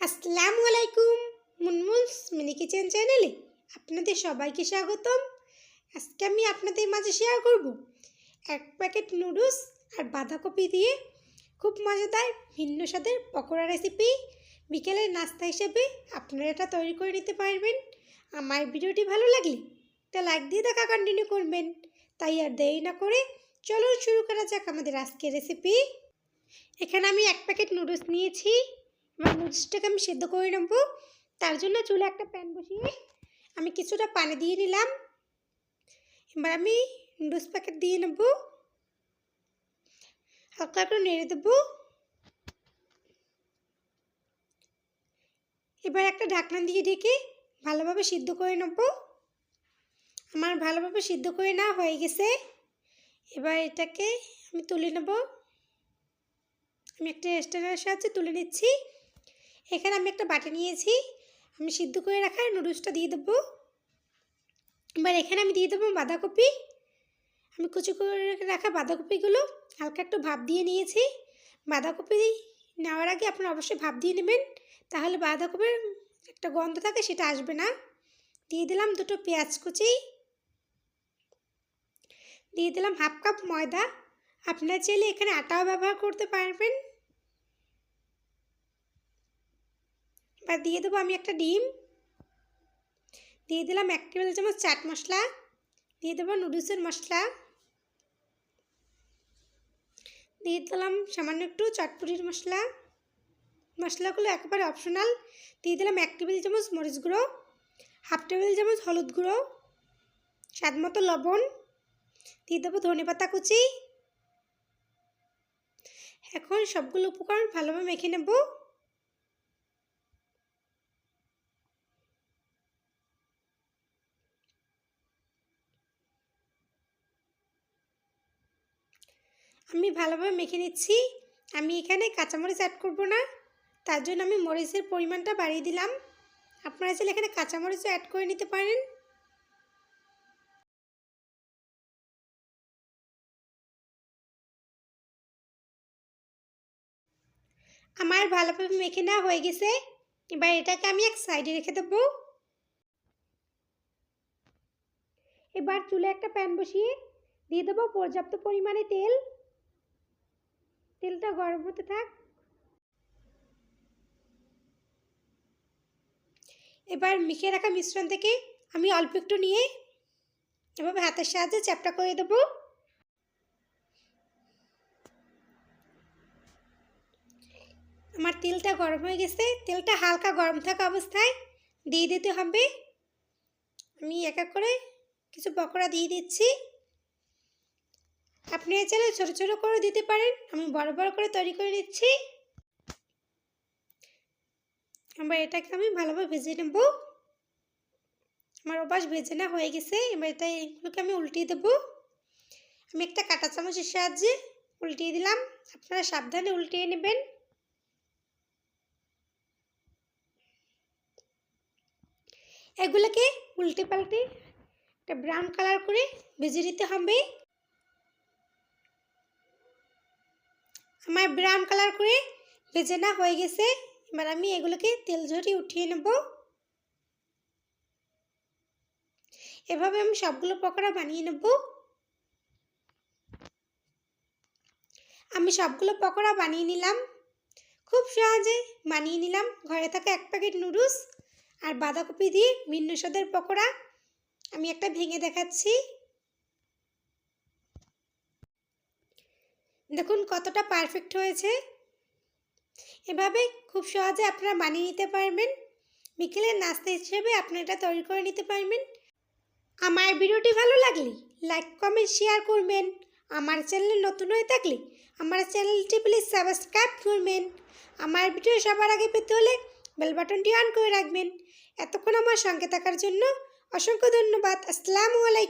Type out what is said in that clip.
আসসালামু আলাইকুম মুনমুনস mini kitchen চ্যানেলে আপনাদের সবাইকে স্বাগতম। আজকে আমি আপনাদের মাঝে শেয়ার করব এক প্যাকেট নুডলস আর বাঁধাকপি দিয়ে খুব মজাদার ভিন্ন স্বাদের পকোড়া রেসিপি বিকেলের নাস্তা হিসেবে আপনারা এটা তৈরি করে নিতে পারবেন। আমার ভিডিওটি ভালো লাগলে তা লাইক দিয়ে দেখা কন্টিনিউ করবেন। তাই আর দেরি না করে চলুন শুরু করা যাক আমাদের আজকের রেসিপি এখানে আমি এক প্যাকেট নুডলস নিয়েছি। এবার নুডলসটাকে আমি সেদ্ধ করে নেব। তার জন্য চুলে একটা প্যান বসিয়ে আমি কিছুটা পানি দিয়ে নিলাম। এবার আমি নুডলস প্যাকেট দিয়ে নেব। হালকা একটু নেড়ে দেবো। এবার একটা ঢাকনা দিয়ে ঢেকে ভালোভাবে সিদ্ধ করে নেব। আমার ভালোভাবে সিদ্ধ করে না হয়ে গেছে। এবার এটাকে আমি তুলে নেব। আমি একটা স্ট্যান্ডারের সাহায্যে তুলে নিচ্ছি। এখানে আমি একটা বাটি নিয়েছি। আমি সিদ্ধ করে রাখা নুডলসটা দিয়ে দেবো। এবার এখানে আমি দিয়ে দেবো বাঁধাকপি। আমি কুচি করে রাখা বাঁধাকপিগুলো হালকা একটু ভাপ দিয়ে নিয়েছি। বাঁধাকপি নেওয়ার আগে আপনারা অবশ্যই ভাপ দিয়ে নেবেন। তাহলে বাঁধাকপির একটা গন্ধ থাকে সেটা আসবে না। দিয়ে দিলাম দুটো পেঁয়াজ কুচি। দিয়ে দিলাম হাফ কাপ ময়দা। আপনারা চাইলে এখানে আটাও ব্যবহার করতে পারবেন। এবার দিয়ে দেবো আমি একটা ডিম। দিয়ে দিলাম এক টেবিল চামচ চাট মশলা। দিয়ে দেবো নুডলসের মশলা। দিয়ে দিলাম সামান্য একটু চটপুরির মশলা। মশলাগুলো একেবারে অপশনাল দিয়ে দিলাম এক টেবিল চামচ মরিচ গুঁড়ো, হাফ টেবিল চামচ হলুদ গুঁড়ো, স্বাদ মতো লবণ। দিয়ে দেবো ধনে পাতা কুচি। এখন সবগুলো উপকরণ ভালোভাবে মেখে নেব। আমি ভালোভাবে মেখে নিচ্ছি। আমি এখানে কাঁচামরিচ অ্যাড করব না। তার জন্য আমি মরিচের পরিমাণটা বাড়িয়ে দিলাম। আপনারা চাইলে এখানে কাঁচামরিচও অ্যাড করে নিতে পারেন। আমার ভালোভাবে মেখে নেওয়া হয়ে গেছে। এবার এটাকে আমি এক সাইডে রেখে দেবো। এবার চুলে একটা প্যান বসিয়ে দিয়ে দেবো পর্যাপ্ত পরিমাণে তেল। তেলটা গরম হতে থাক। এবার মেখে রাখা মিশ্রণ থেকে আমি অল্প একটু নিয়ে এভাবে হাতের সাহায্যে চ্যাপটা করে দেবো। আমার তেলটা গরম হয়ে গেছে। তেলটা হালকা গরম থাকা অবস্থায় দিয়ে দিতে হবে। আমি এক এক করে কিছু পকোড়া দিয়ে দিচ্ছি। আপনি চাইলে ছোটো ছোটো করে দিতে পারেন, আমি বড় বড় করে তৈরি করে নিচ্ছি। এবার এটাকে আমি ভালোভাবে ভেজে নেব। আমার অবাস ভেজে না হয়ে গেছে, এবার এটা এগুলোকে আমি উল্টিয়ে দেবো। আমি একটা কাঁটা চামচের সাহায্যে উল্টিয়ে দিলাম, আপনারা সাবধানে উল্টিয়ে নেবেন। এগুলোকে উল্টে পাল্টে একটা ব্রাউন কালার করে ভেজে নিতে হবে। আমার ব্রাউন কালার করে ভেজে না হয়ে গেছে। এবার আমি এগুলোকে তেল ঝরিয়ে উঠিয়ে নেব। এভাবে আমি সবগুলো পকোড়া বানিয়ে নেব। আমি সবগুলো পকোড়া বানিয়ে নিলাম। খুব সহজে বানিয়ে নিলাম। ঘরে থাকা এক প্যাকেট নুডলস আর বাঁধাকপি দিয়ে ভিন্ন স্বাদের পকোড়া। আমি একটা ভেঙে দেখাচ্ছি। দেখুন কতটা পারফেক্ট হয়েছে। এভাবে খুব সহজে আপনারা বানিয়ে নিতে পারবেন। বিকেলের নাস্তা হিসেবে আপনারা এটা তৈরি করে নিতে পারবেন। আমার ভিডিওটি ভালো লাগলে লাইক কমেন্ট শেয়ার করবেন। আমার চ্যানেলে নতুন হয়ে থাকলে আমার চ্যানেলটি প্লিজ সাবস্ক্রাইব করবেন। আমার ভিডিও সবার আগে পেতে হলে বেল বাটনটি অন করে রাখবেন। এতক্ষণ আমার সঙ্গে থাকার জন্য অসংখ্য ধন্যবাদ। আসসালামু আলাইকুম।